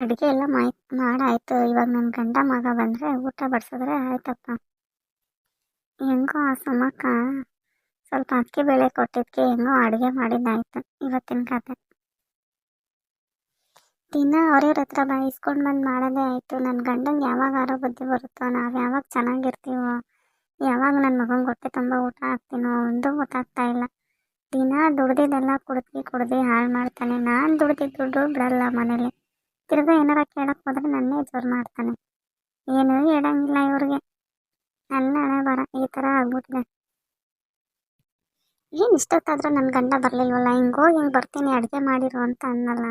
ಅಡುಗೆ ಎಲ್ಲ ಮಾಯ್, ಮಾಡಾಯ್ತು. ಇವಾಗ ನನ್ನ ಗಂಡ ಮಗ ಬಂದರೆ ಊಟ ಬಡಿಸಿದ್ರೆ ಆಯ್ತಪ್ಪ. ಹೆಂಗೋ ಆ ಸುಮಕ್ಕ ಸ್ವಲ್ಪ ಅಕ್ಕಿ ಬೇಳೆ ಕೊಟ್ಟಿದ್ದಕ್ಕೆ ಹೆಂಗೋ ಅಡುಗೆ ಮಾಡಿದ್ದಾಯ್ತು ಇವತ್ತಿನ ಕತೆ. ದಿನ ಅವ್ರವ್ರ ಹತ್ರ ಬಯಸ್ಕೊಂಡು ಬಂದು ಮಾಡೋದೇ ಆಯಿತು. ನನ್ನ ಗಂಡಂಗೆ ಯಾವಾಗ ಆರೋ ಬುದ್ಧಿ ಬರುತ್ತೋ, ನಾವು ಯಾವಾಗ ಚೆನ್ನಾಗಿರ್ತೀವೋ, ಯಾವಾಗ ನನ್ನ ಮಗಂಗೆ ಹೊಟ್ಟೆ ತುಂಬ ಊಟ ಹಾಕ್ತೀನೋ, ಒಂದು ಗೊತ್ತಾಗ್ತಾ ಇಲ್ಲ. ದಿನ ದುಡ್ದಿದ್ದೆಲ್ಲ ಕುಡ್ದು ಕುಡ್ದು ಹಾಳು ಮಾಡ್ತಾನೆ. ನಾನು ದುಡ್ದಿದ್ದ ದುಡ್ಡು ಬಿಡಲ್ಲ ಮನೇಲಿ. ತಿರ್ಗಾ ಏನಾರ ಕೇಳಕ್ಕೆ ಹೋದ್ರೆ ನನ್ನೇ ಜೋರ್ ಮಾಡ್ತಾನೆ. ಏನೂ ಹೇಳಂಗಿಲ್ಲ ಇವ್ರಿಗೆ. ನನ್ನ ಬರ, ಈ ತರ ಆಗ್ಬಿಟ್ಟಿದೆ. ಏನ್ ಇಷ್ಟೊತ್ತಾದ್ರೂ ನನ್ನ ಗಂಡ ಬರಲಿಲ್ವಲ್ಲ? ಹಿಂಗೆ ಹೋಗಿ ಬರ್ತೀನಿ, ಅಡುಗೆ ಮಾಡಿರು ಅಂತ ಅನ್ನಲ್ಲ.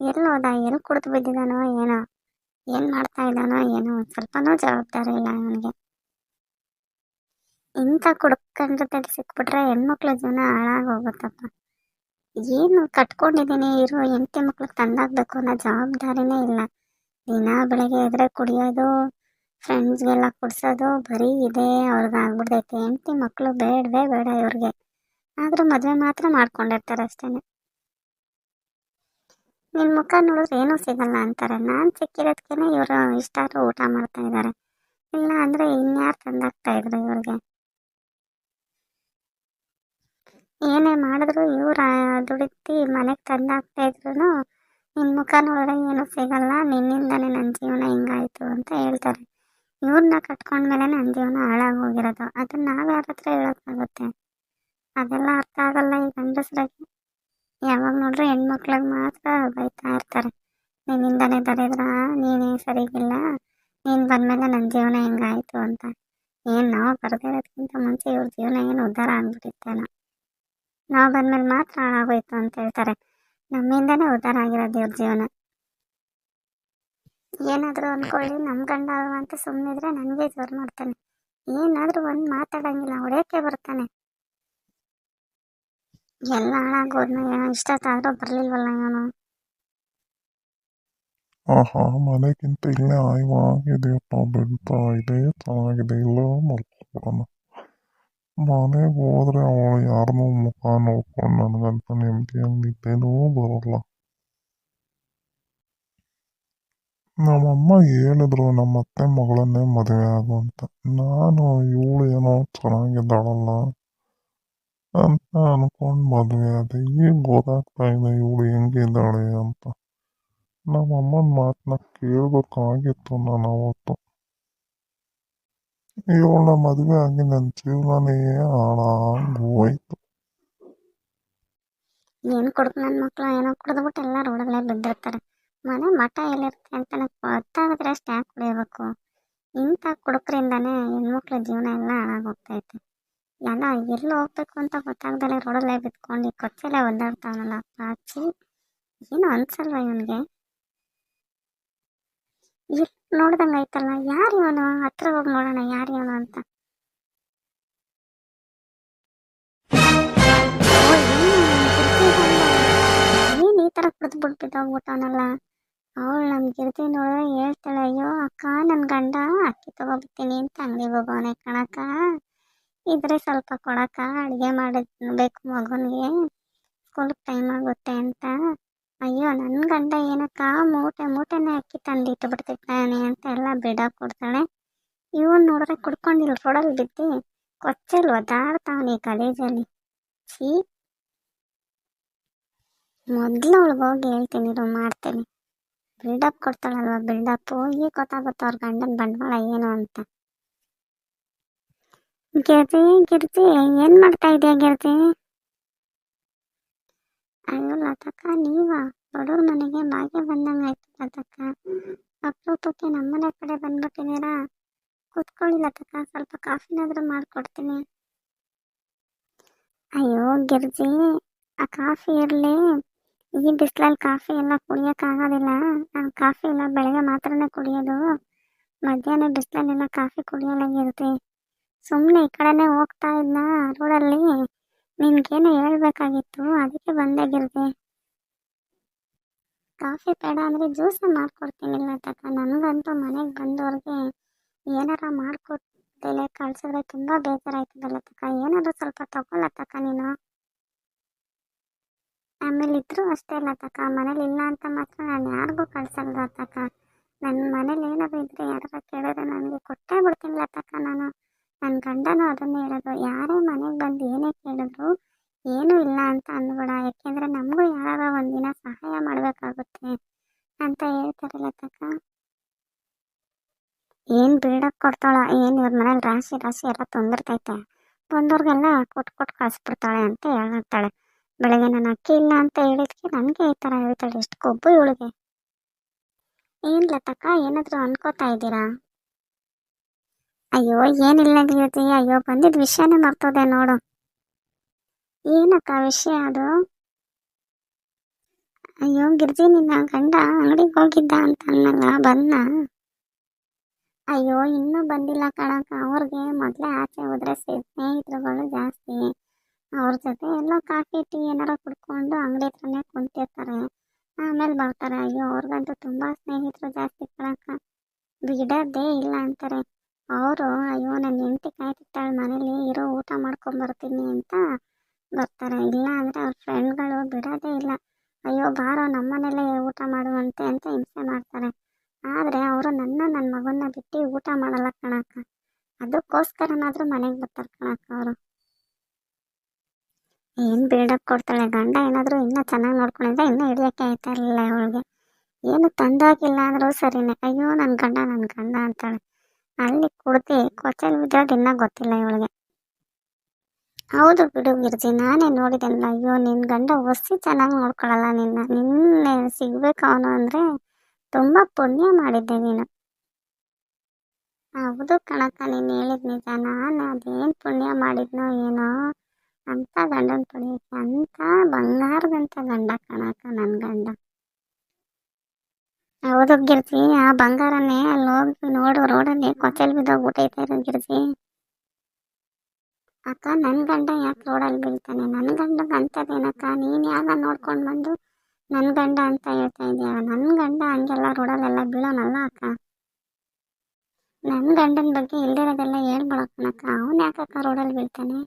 ಎಲ್ಲಿ ಹೋದ? ಎಲ್ಲಿ ಕುಡ್ದು ಬಿದ್ದಿದಾನೋ ಏನೋ? ಏನು ಮಾಡ್ತಾ ಇದ್ದಾನೋ ಏನೋ? ಸ್ವಲ್ಪನೂ ಜವಾಬ್ದಾರಿ ಇಲ್ಲ ಅವನಿಗೆ. ಇಂಥ ಕುಡ್ಕಂಡ್ರದಲ್ಲಿ ಸಿಕ್ಬಿಟ್ರೆ ಹೆಣ್ಮಕ್ಳ ಜೀವನ ಹಾಳಾಗಿ ಹೋಗುತ್ತಪ್ಪ. ಏನು ಕಟ್ಕೊಂಡಿದ್ದೀನಿ ಇರೋ, ಹೆಂಡತಿ ಮಕ್ಳಿಗೆ ತಂದಾಗ್ಬೇಕು ಅನ್ನೋ ಜವಾಬ್ದಾರಿನೇ ಇಲ್ಲ. ದಿನ ಬೆಳಗ್ಗೆ ಎದ್ರೆ ಕುಡಿಯೋದು ಫ್ರೆಂಡ್ಸ್ಗೆಲ್ಲ ಕುಡ್ಸೋದು ಬರೀ ಇದೆ ಅವ್ರಿಗೆ ಆಗ್ಬಿಡ್ತೈತೆ ಹೆಂಡತಿ ಮಕ್ಕಳು ಬೇಡವೇ ಬೇಡ ಇವ್ರಿಗೆ. ಆದರೂ ಮದುವೆ ಮಾತ್ರ ಮಾಡ್ಕೊಂಡಿರ್ತಾರೆ ಅಷ್ಟೇ ನಿನ್ನ ಮುಖ ನೋಡಿದ್ರೆ ಏನೂ ಸಿಗಲ್ಲ ಅಂತಾರೆ. ನಾನು ಸಿಕ್ಕಿರೋದಕ್ಕೇನೆ ಇವರು ಇಷ್ಟಾದರೂ ಊಟ ಮಾಡ್ತಾ ಇದ್ದಾರೆ ಇಲ್ಲ ಅಂದರೆ ಇನ್ಯಾರು ತಂದಾಗ್ತಾ ಇದ್ರು ಇವ್ರಿಗೆ? ಏನೇ ಮಾಡಿದ್ರು ಇವ್ರು ದುಡಿತಿ ಮನೆಗೆ ತಂದಾಗ್ತಾ ಇದ್ರು ನಿನ್ನ ಮುಖ ನೋಡಿದ್ರೆ ಏನೂ ಸಿಗಲ್ಲ, ನಿನ್ನಿಂದನೇ ನನ್ನ ಜೀವನ ಹಿಂಗಾಯ್ತು ಅಂತ ಹೇಳ್ತಾರೆ. ಇವ್ರನ್ನ ಕಟ್ಕೊಂಡ್ಮೇಲೆ ನನ್ನ ಜೀವನ ಹಾಳಾಗಿ ಹೋಗಿರೋದು ಅದನ್ನ ನಾವು ಯಾರ ಹತ್ರ ಹೇಳೋಕ್ಕಾಗುತ್ತೆ ಅದೆಲ್ಲ ಅರ್ಥ ಆಗಲ್ಲ ಈ ಗಂಡಸ್ರಿಗೆ. ಯಾವಾಗ ನೋಡ್ರಿ ಹೆಣ್ಮಕ್ಳಿಗೆ ಮಾತ್ರ ಬೈತಾ ಇರ್ತಾರೆ. ನಿನ್ನಿಂದನೇ ದರಿದ್ರ, ನೀನೇ ಸರಿಗಿಲ್ಲ, ನೀನು ಬಂದಮೇಲೆ ನನ್ನ ಜೀವನ ಹೆಂಗಾಯಿತು ಅಂತ. ಏನು ನಾವು ಬರೆದಿರೋದ್ಕಿಂತ ಮುಂಚೆ ಇವ್ರ ಜೀವನ ಏನು ಉದ್ಧಾರ ಆಗ್ಬಿಟ್ಟಿತ್ತೇನೋ. ಬಂದಮೇಲೆ ಮಾತ್ರ ಹಾಳಾಗೋಯ್ತು ಅಂತ ಹೇಳ್ತಾರೆ. ನಮ್ಮಿಂದನೇ ಉದ್ಧಾರ ಆಗಿರೋದು ಇವ್ರ ಜೀವನ. ಏನಾದರೂ ಅಂದ್ಕೊಳ್ಳಿ ನಮ್ಮ ಗಂಡ ಅಂತ ಸುಮ್ಮನಿದ್ರೆ ನನಗೆ ಜೋರು ಮಾಡ್ತಾನೆ. ಏನಾದರೂ ಒಂದು ಮಾತಾಡಂಗಿಲ್ಲ ಹೊಡೆಯೋಕ್ಕೆ ಬರ್ತಾನೆ. ಎಲ್ಲ ಹಾಳಾಗೋದ್ನ ಇಷ್ಟೊತ್ತಾದರೂ ಬರಲಿಲ್ವಲ್ಲ ಇವನು. ಆಹಾ, ಮನೆಗಿಂತ ಇಲ್ಲೇ ಆಯ್ವಾಗಿದೆಯಪ್ಪ ಬೆಳ್ತಾ ಇದೆ, ಚೆನ್ನಾಗಿದೆ ಇಲ್ಲ ಮಲ್ಕೊಬಿಡೋಣ ಮನೆಗೆ ಹೋದ್ರೆ ಅವಳು ಯಾರನ್ನೂ ಮುಖ ನೋಡ್ಕೊಂಡು ನನಗಂತ ನೆಮ್ಮದಿಯಾಗಿ ನಿದ್ದೆನೂ ಬರಲ್ಲ. ನಮ್ಮಮ್ಮ ಹೇಳಿದ್ರು ನಮ್ಮ ಅತ್ತೆ ಮಗಳನ್ನೇ ಮದುವೆ ಆಗು ಅಂತ. ನಾನು ಇವಳು ಏನೋ ಚೆನ್ನಾಗಿದ್ದಾಳಲ್ಲ ಅಂತ ಅನ್ಕೊಂಡು ಮದುವೆ ಆದೆ. ಈಗ ಗೊತ್ತಾಗ್ತಾ ಇದೆ ಇವಳು ಹೆಂಗಿದ್ದಾಳೆ ಅಂತ. ನಮ್ಮಮ್ಮನ ಮಾತನ್ನ ಕೇಳಬೇಕಾಗಿತ್ತು ನಾನು ಅವತ್ತು. ಇವಳನ್ನ ಮದುವೆ ಆಗಿ ನನ್ನ ಜೀವನನೇ ಹಾಳಾಗೋಯ್ತು ಏನು ಕೊಡ್ತು ನನ್ನ ಮಕ್ಕಳು ಏನೋ ಕುಡಿದ್ಬಿಟ್ಟು ಎಲ್ಲ ರೋಡಲ್ಲೇ ಬಿದ್ದಿರ್ತಾರೆ ಮನೆ ಮಠ ಎಲ್ಲಿರುತ್ತೆ ಅಂತ ಗೊತ್ತಾಗಿದ್ರೆ ಅಷ್ಟು ಯಾಕೆ ಕುಡಿಯಬೇಕು ಇಂಥ ಕುಡುಕರಿಂದನೇ ಹೆಣ್ಮಕ್ಳ ಜೀವನ ಎಲ್ಲ ಹಾಳಾಗೋಗ್ತೈತೆ ಎಲ್ಲ ಎಲ್ಲಿ ಹೋಗ್ಬೇಕು ಅಂತ ಗೊತ್ತಾಗ್ದಲೆ ರೋಡಲ್ಲೇ ಬಿದ್ಕೊಂಡು ಕೊಚ್ಚೆಲ್ಲ ಒದ್ದಾಡ್ತಾವನಲ್ಲ ಪಾಚಿ ಏನು ಅನ್ಸಲ್ವ ಇವನಿಗೆ ಇಲ್ಲಿ ನೋಡ್ದಂಗೆ ಆಯ್ತಲ್ಲ, ಯಾರು ಇವನು? ಹತ್ರ ಹೋಗಿ ನೋಡೋಣ, ಯಾರು ಇವನು ಅಂತ. ಏನು ಈ ಥರ ಕುಡಿದು ಬಿಟ್ಟು ಹೋಗ್ಬಿಟ್ಟವನಲ್ಲ ಅವಳು ನಮ್ಮ ಗಿರ್ತಿ ನೋಡಿದ್ರೆ ಹೇಳ್ತಾಳೆ, ಅಯ್ಯೋ, ಅಕ್ಕ ನನ್ನ ಗಂಡ ಅಕ್ಕಿ ತಗೋಬಿಡ್ತೀನಿ ಅಂತ ಅಂಗಡಿ ಹೋಗೋನೆ ಕಣಕ್ಕ. ಇದ್ರೆ ಸ್ವಲ್ಪ ಕೊಡಕ್ಕ, ಅಡುಗೆ ಮಾಡಬೇಕು ಮಗನಿಗೆ. ಸ್ಕೂಲಿಗೆ ಟೈಮ್ ಆಗುತ್ತೆ ಅಂತ. ಅಯ್ಯೋ ನನ್ನ ಗಂಡ ಏನಕ್ಕ, ಮೂಟೆ, ಮೂಟೆನೇ ಅಕ್ಕಿ ತಂದಿಟ್ಟು ಬಿಡ್ತಿದ್ದಾನೆ ಅಂತ ಎಲ್ಲ ಬಿಡ ಕೊಡ್ತಾಳೆ. ಇವನ್ ನೋಡಿದ್ರೆ ಕುಡ್ಕೊಂಡಿಲ್ಲ ರೋಡಲ್ಲಿ ಬಿದ್ದು ಕೊಚ್ಚಲ್ ಒದ್ದಾಡ್ತಾವನೆ ಕಾಲೇಜಲ್ಲಿ ಛೀ. ಮೊದಲು ಅವಳಿಗೆ ಹೋಗಿ ಹೇಳ್ತೀನಿ ಇದು ಮಾಡ್ತೀನಿ. ಬಿಲ್ಡಪ್ ಕೊಡ್ತಾಳಲ್ವ ಬಿಲ್ಡಪ್ ಹೋಗಿ ಗೊತ್ತಾಗುತ್ತೆ ಅವ್ರ ಗಂಡನ ಬಂಡವಾಳ ಏನು ಅಂತ. ಗಿರ್ಜಿ ಗಿರ್ಜಿ ಏನು ಮಾಡ್ತಾ ಇದೆಯಾ ಗಿರ್ಜಿ ಅಯ್ಯೋ ಲತಕ್ಕ ನೀವಾ? ಬಡವ್ರ ಮನೆಗೆ ಭಾಗ್ಯ ಬಂದಂಗೆ ಆಯ್ತು ಲತಕ್ಕ ಅಪರೂಪಕ್ಕೆ ನಮ್ಮನೆ ಕಡೆ ಬಂದ್ಬಿಟ್ಟಿದ್ದೀರಾ? ಕೂತ್ಕೊಳ್ಳಿ ಲತಕ್ಕ ಸ್ವಲ್ಪ ಕಾಫಿನಾದರೂ ಮಾಡ್ಕೊಡ್ತೀನಿ. ಅಯ್ಯೋ ಗಿರ್ಜಿ, ಆ ಕಾಫಿ ಇರಲಿ. ಈ ಬಿಸಿಲಲ್ಲಿ ಕಾಫಿ ಎಲ್ಲ ಕುಡಿಯೋಕ್ಕಾಗೋದಿಲ್ಲ ನಾನು ಕಾಫಿ ಎಲ್ಲ ಬೆಳಗ್ಗೆ ಮಾತ್ರನೇ ಕುಡಿಯೋದು. ಮಧ್ಯಾಹ್ನ ಬಿಸಿಲಲ್ಲೆಲ್ಲ ಕಾಫಿ ಕುಡಿಯೋಲಾಗಿರುತ್ತೆ ಸುಮ್ಮನೆ ಈ ಕಡೆನೇ ಹೋಗ್ತಾ ಇದ್ನ ರೋಡಲ್ಲಿ. ನಿನ್ಗೇನೋ ಹೇಳ್ಬೇಕಾಗಿತ್ತು, ಅದಕ್ಕೆ ಬಂದೆ ಗಿರ್ಜಿ ಕಾಫಿ ಬೇಡ ಅಂದರೆ ಜ್ಯೂಸ್ ಮಾಡ್ಕೊಡ್ತೀನಿಲ್ಲ ತಕ್ಕ ನನಗಂತೂ ಮನೆಗೆ ಬಂದವ್ರಿಗೆ ಏನಾರ ಮಾಡಿಕೊಡ್ತೇಲೆ ಕಳ್ಸಿದ್ರೆ ತುಂಬ ಬೇಜಾರಾಯ್ತದಲ್ಲ ತಕ್ಕ ಏನಾದರೂ ಸ್ವಲ್ಪ ತಗೊಳ್ಳತಕ್ಕ ನೀನು. ಆಮೇಲೆ ಇದ್ರೂ ಅಷ್ಟೇ ಇಲ್ಲ ತಕ್ಕ ಮನೇಲಿ ಇಲ್ಲ ಅಂತ ಮಾತ್ರ ನಾನು ಯಾರಿಗೂ ಕಳ್ಸಲ್ಲ ತಕ್ಕ ನನ್ನ ಮನೇಲಿ ಏನಾದ್ರು ಇದ್ರೆ ಯಾರಾರ ಕೇಳಿದ್ರೆ ನನಗೆ ಕೊಟ್ಟೇ ಬಿಡ್ತೀನಿ ತಕ್ಕ ನಾನು. ನನ್ನ ಗಂಡನು ಅದನ್ನು ಹೇಳೋದು. ಯಾರೇ ಮನೆಗೆ ಬಂದು ಏನೇ ಕೇಳಿದ್ರು ಏನೂ ಇಲ್ಲ ಅಂತ ಅಂದ್ಬೇಡ. ಯಾಕೆಂದರೆ ನಮಗೂ ಯಾರಾಗ ಒಂದಿನ ಸಹಾಯ ಮಾಡಬೇಕಾಗುತ್ತೆ ಅಂತ ಹೇಳ್ತಾರೆ ತಕ್ಕ. ಏನು ಬೀಡಕ್ಕೆ ಕೊಡ್ತಾಳ, ಏನು ಇವ್ರ ಮನೇಲಿ ರಾಶಿ ರಾಶಿ ಎಲ್ಲ ತೊಂದಿರ್ತೈತೆ. ಬಂದವ್ರಿಗೆಲ್ಲ ಕೊಟ್ಟು ಕೊಟ್ಟು ಕಳಿಸ್ಬಿಡ್ತಾಳೆ ಅಂತ ಹೇಳ್ತಾಳೆ. ಬೆಳಗ್ಗೆ ನನ್ನ ಅಕ್ಕಿ ಇಲ್ಲ ಅಂತ ಹೇಳಿದ್ಕೆ ನನಗೆ ಈ ಥರ ಹೇಳ್ತಾಳೆ. ಎಷ್ಟು ಕೊಬ್ಬು ಇವಳಿಗೆ. ಏನು ಲತಕ್ಕ ಏನಾದರೂ ಅನ್ಕೋತಾ ಇದ್ದೀರಾ? ಅಯ್ಯೋ, ಏನಿಲ್ಲ ಗಿರ್ಜಿ ಅಯ್ಯೋ ಬಂದಿದ್ದ ವಿಷಯನೇ ಮರ್ತೋದೆ ನೋಡು. ಏನಕ್ಕ ವಿಷಯ ಅದು? ಅಯ್ಯೋ, ಗಿರ್ಜಿ ನಿನ್ನ ಗಂಡ ಅಂಗಡಿಗೆ ಹೋಗಿದ್ದ ಅಂತ ಅನ್ನಲ್ಲ ಬಂದ ಅಯ್ಯೋ, ಇನ್ನೂ ಬಂದಿಲ್ಲ ಕಣಕ್ಕ. ಅವ್ರಿಗೆ ಮೊದಲೇ ಆಚೆ ಹೋದ್ರೆ ಸ್ನೇ- ಸ್ನೇಹಿತರುಗಳು ಜಾಸ್ತಿ. ಅವ್ರ ಜೊತೆ ಎಲ್ಲ ಕಾಫಿ, ಟೀ ಏನಾರ ಕುಡ್ಕೊಂಡು ಅಂಗಡಿ ಹತ್ರನೇ ಕುಂತಿರ್ತಾರೆ. ಆಮೇಲೆ ಬರ್ತಾರೆ. ಅಯ್ಯೋ, ಅವ್ರಿಗಂತೂ ತುಂಬ ಸ್ನೇಹಿತರು ಜಾಸ್ತಿ ಕಣಕ್ಕ. ಬಿಡೋದೇ ಇಲ್ಲ ಅಂತಾರೆ. ಅವರು, ಅಯ್ಯೋ ನನ್ನ ಹೆಂಡತಿ ಕಾಯ್ತಿರ್ತಾಳೆ ಮನೇಲಿ, ಇರೋ, ಊಟ ಮಾಡ್ಕೊಂಬರ್ತೀನಿ ಅಂತ ಬರ್ತಾರೆ. ಇಲ್ಲ ಅಂದರೆ ಅವ್ರ ಫ್ರೆಂಡ್ಗಳು ಬಿಡೋದೇ ಇಲ್ಲ. ಅಯ್ಯೋ, ಬಾರೋ ನಮ್ಮನೇಲೇ ಊಟ ಮಾಡುವಂತೆ ಅಂತ ಹಿಂಸೆ ಮಾಡ್ತಾರೆ. ಆದರೆ ಅವರು ನನ್ನ ನನ್ನ ಮಗನ್ನ ಬಿಟ್ಟು ಊಟ ಮಾಡಲ್ಲ ಕಣಕ್ಕ. ಅದಕ್ಕೋಸ್ಕರನಾದರೂ ಮನೆಗೆ ಬರ್ತಾರೆ ಕಣಕ್ಕ ಅವರು. ಏನು ಬಿಲ್ಡಪ್ ಕೊಡ್ತಾಳೆ? ಗಂಡ ಏನಾದರೂ ಇನ್ನೂ ಚೆನ್ನಾಗಿ ನೋಡ್ಕೊಂಡಿದ್ರೆ ಇನ್ನೂ ಹಿಡಿಯೋಕ್ಕೆ ಆಯ್ತಾ ಇರಲಿಲ್ಲ ಅವಳಿಗೆ. ಏನು ತಂದಾಗಿಲ್ಲ ಅಂದರೂ ಸರಿನೇ. ಅಯ್ಯೋ ನನ್ನ ಗಂಡ ನನ್ನ ಗಂಡ ಅಂತಾಳೆ. ಅಲ್ಲಿ ಕುಡ್ದು ಕೊಚ್ಚಲ್ ಬಿದ್ದೋದು ಇನ್ನೂ ಗೊತ್ತಿಲ್ಲ ಇವಳಿಗೆ. ಹೌದು ಬಿಡು ಗಿರ್ಜಿ, ನಾನೇ ನೋಡಿದೆನಲ್ಲ, ಅಯ್ಯೋ ನಿನ್ನ ಗಂಡ ಒಸಿ ಚೆನ್ನಾಗಿ ನೋಡ್ಕೊಳಲ್ಲ ನಿನ್ನ. ನಿನ್ನೆ ಸಿಗ್ಬೇಕು ಅವನು ಅಂದರೆ ತುಂಬ ಪುಣ್ಯ ಮಾಡಿದ್ದೆ ನೀನು. ಹೌದು ಕಣಕ್ಕ, ನೀನು ಹೇಳಿದ ನಿಜ. ನಾನು ಅದೇನು ಪುಣ್ಯ ಮಾಡಿದ್ನೋ ಏನೋ ಅಂತ ಗಂಡನ ಪಡೆಯೋಕ್ಕೆ ಅಂತ ಬಂಗಾರದಂತ ಗಂಡ ಕಣಕ್ಕ ನನ್ನ ಗಂಡ. ಹೌದು ಗಿರ್ಜಿ, ಆ ಬಂಗಾರನೇ ಅಲ್ಲಿ ಹೋಗಿ ನೋಡು, ರೋಡಲ್ಲಿ ಕೊಚ್ಚಲ್ ಊಟ ಇರೋ ಗಿರ್ಜಿ. ಅಕ್ಕ ನನ್ನ ಗಂಡ ಯಾಕೆ ರೋಡಲ್ಲಿ ಬೀಳ್ತಾನೆ? ನನ್ನ ಗಂಡ ಅಂಥದ್ದೇನಕ್ಕ ನೀನು ಯಾವ ನೋಡ್ಕೊಂಡು ಬಂದು ನನ್ನ ಗಂಡ ಅಂತ ಹೇಳ್ತಾ ಇದೀಯ? ನನ್ನ ಗಂಡ ಹಂಗೆಲ್ಲ ರೋಡಲ್ಲೆಲ್ಲ ಬೀಳೋನಲ್ಲ ಅಕ್ಕ? ನನ್ನ ಗಂಡನ ಬಗ್ಗೆ ಇಲ್ದಿರೋದೆಲ್ಲ ಹೇಳ್ಬಿಡಕ್ಕನಕ್ಕ ಅವನು ಯಾಕಕ್ಕ ರೋಡಲ್ಲಿ ಬೀಳ್ತಾನೆ?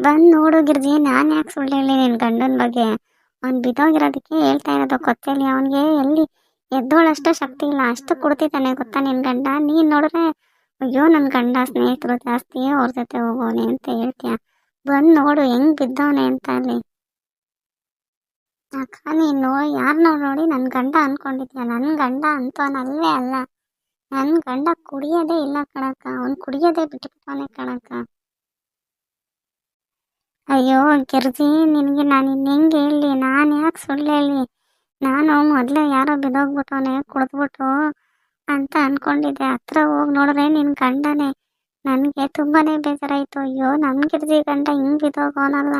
ಬಂದು ನೋಡು ಗಿರ್ಜಿ, ನಾನು ಯಾಕೆ ಸುಳ್ಳು ಹೇಳಿ ನಿನ್ನ ಗಂಡನ ಬಗ್ಗೆ? ಅವ್ನು ಬಿದ್ದೋಗಿರೋದಕ್ಕೆ ಹೇಳ್ತಾ ಇರೋದು, ಕೊಚ್ಚಲಿ ಅವನಿಗೆ ಎಲ್ಲಿ ಎದ್ದೋಳಷ್ಟು ಶಕ್ತಿ ಇಲ್ಲ, ಅಷ್ಟು ಕುಡ್ತಿದ್ದಾನೆ ಗೊತ್ತಾ ನಿನ್ನ ಗಂಡ? ನೀನು ನೋಡಿದ್ರೆ ಅಯ್ಯೋ ನನ್ನ ಗಂಡ ಸ್ನೇಹಿತರು ಜಾಸ್ತಿ ಅವ್ರ ಜೊತೆ ಹೋಗೋನೆ ಅಂತ ಹೇಳ್ತೀಯ. ಬಂದು ನೋಡು, ಹೆಂಗ್ ಬಿದ್ದವನೆ ಅಂತ ಅಲ್ಲಿ. ಅಕ್ಕ ನೀನು ಯಾರನ್ನೋ ನೋಡಿ ನನ್ನ ಗಂಡ ಅನ್ಕೊಂಡಿದ್ಯಾ? ನನ್ನ ಗಂಡ ಅಂತವನಲ್ಲೇ ಅಲ್ಲ. ನನ್ನ ಗಂಡ ಕುಡಿಯೋದೇ ಇಲ್ಲ ಕಣಕ್ಕ. ಅವ್ನು ಕುಡಿಯೋದೇ ಬಿಟ್ಬಿಟ್ಟವನೆ ಕಣಕ್ಕ. ಅಯ್ಯೋ, ಗಿರ್ಜಿ, ನಿನಗೆ ನಾನು ಇನ್ನು ಹೆಂಗೆ ಹೇಳಿ ನಾನು ಯಾಕೆ ಸುಳ್ಳು ಹೇಳಿ? ನಾನು ಮೊದಲೇ ಯಾರೋ ಬಿದ್ದೋಗ್ಬಿಟ್ಟವನೆ ಕುಡಿದ್ಬಿಟ್ಟು ಅಂತ ಅನ್ಕೊಂಡಿದ್ದೆ. ಹತ್ರ ಹೋಗಿ ನೋಡಿದ್ರೆ ನಿನ್ನ ಗಂಡನೇ. ನನಗೆ ತುಂಬಾನೇ ಬೇಜಾರಾಯಿತು. ಅಯ್ಯೋ ನಮ್ಮ ಗಿರ್ಜಿ ಗಂಡ ಹಿಂಗೆ ಬಿದ್ದೋಗೋನಲ್ಲ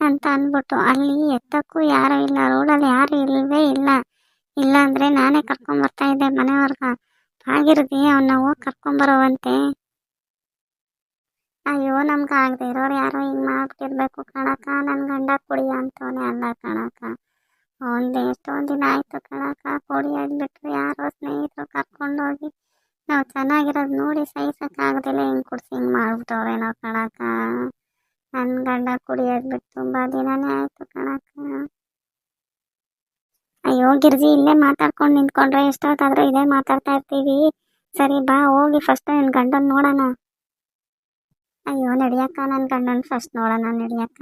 ಅಂತ ಅಂದ್ಬಿಟ್ಟು ಅಲ್ಲಿ ಎತ್ತಕ್ಕೂ ಯಾರೂ ಇಲ್ಲ. ರೋಡಲ್ಲಿ ಯಾರು ಇಲ್ಲವೇ ಇಲ್ಲ. ಇಲ್ಲ ಅಂದರೆ ನಾನೇ ಕರ್ಕೊಂಬರ್ತಾ ಇದ್ದೆ ಮನೆಯವ್ರಿಗೆ ಆಗಿರ್ದಿ ಅವನ್ನ ಹೋಗಿ ಕರ್ಕೊಂಬರೋವಂತೆ ಅಯ್ಯೋ, ನಮ್ಗೆ ಆಗದೆ ಇರೋರು ಯಾರೋ ಹಿಂಗೆ ಮಾಡ್ಬಿಟ್ಟಿರ್ಬೇಕು ಕಣಕ್ಕ. ನನ್ನ ಗಂಡ ಕುಡಿಯ ಅಂತವನೇ ಅಲ್ಲ ಕಣಕ್ಕ. ಒಂದು ಎಷ್ಟೊಂದು ದಿನ ಆಯಿತು ಕಣಕ್ಕ. ಕುಡಿಯೋದು ಬಿಟ್ಟರೆ ಯಾರೋ ಸ್ನೇಹಿತರು ಕರ್ಕೊಂಡೋಗಿ ನಾವು ಚೆನ್ನಾಗಿರೋದು ನೋಡಿ ಸಹಿಸೋಕ್ಕಾಗದಿಲ್ಲ. ಹಿಂಗೆ ಕುಡಿಸಿ ಹಿಂಗೆ ಮಾಡ್ಬಿಟ್ಟವ್ರೇನೋ ಕಣಕ್ಕ. ನನ್ನ ಗಂಡ ಕುಡಿಯೋದು ಬಿಟ್ಟು ತುಂಬ ದಿನನೇ ಆಯಿತು ಕಣಕ್ಕ. ಅಯ್ಯೋ, ಗಿರ್ಜಿ, ಇಲ್ಲೇ ಮಾತಾಡ್ಕೊಂಡು ನಿಂತ್ಕೊಂಡ್ರೆ ಎಷ್ಟೊತ್ತಾದರೂ ಇದೇ ಮಾತಾಡ್ತಾ ಇರ್ತೀವಿ. ಸರಿ, ಬಾ, ಹೋಗಿ ಫಸ್ಟು ನಿನ್ನ ಗಂಡನ ನೋಡೋಣ. ಅಯ್ಯೋ ನಡಿಯಕ್ಕ ನನ್ನ ಗಂಡನ ಫಸ್ಟ್ ನೋಡೋಣ ನಡಿಯಕ್ಕ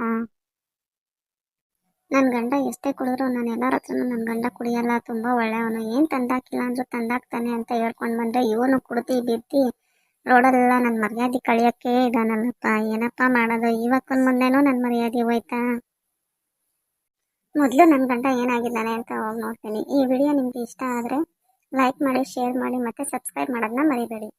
ನನ್ನ ಗಂಡ ಎಷ್ಟೇ ಕುಡಿದ್ರು ನಾನು ಎಲ್ಲರ ಹತ್ರನೂ ನನ್ನ ಗಂಡ ಕುಡಿಯಲ್ಲ, ತುಂಬ ಒಳ್ಳೆಯವನು. ಏನು ತಂದಾಕಿಲ್ಲ ಅಂದ್ರು ತಂದಾಕ್ತಾನೆ ಅಂತ ಹೇಳ್ಕೊಂಡು ಬಂದರೆ, ಇವನು ಕುಡ್ದು ಬಿದ್ದು ರೋಡಲ್ಲೆಲ್ಲ ನನ್ನ ಮರ್ಯಾದೆ ಕಳಿಯೋಕ್ಕೆ ಇದಾನಲ್ಲಪ್ಪ. ಏನಪ್ಪ ಮಾಡೋದು? ಇವಕ್ಕನ ಮುಂದೆನೂ ನನ್ನ ಮರ್ಯಾದೆ ಹೋಯ್ತಾ? ಮೊದಲು ನನ್ನ ಗಂಡ ಏನಾಗಿದ್ದಾನೆ ಅಂತ ಹೋಗಿ ನೋಡ್ತೀನಿ. ಈ ವಿಡಿಯೋ ನಿಮಗೆ ಇಷ್ಟ ಆದರೆ, ಲೈಕ್ ಮಾಡಿ, ಶೇರ್ ಮಾಡಿ, ಮತ್ತು ಸಬ್ಸ್ಕ್ರೈಬ್ ಮಾಡೋದನ್ನ ಮರಿಬೇಡಿ.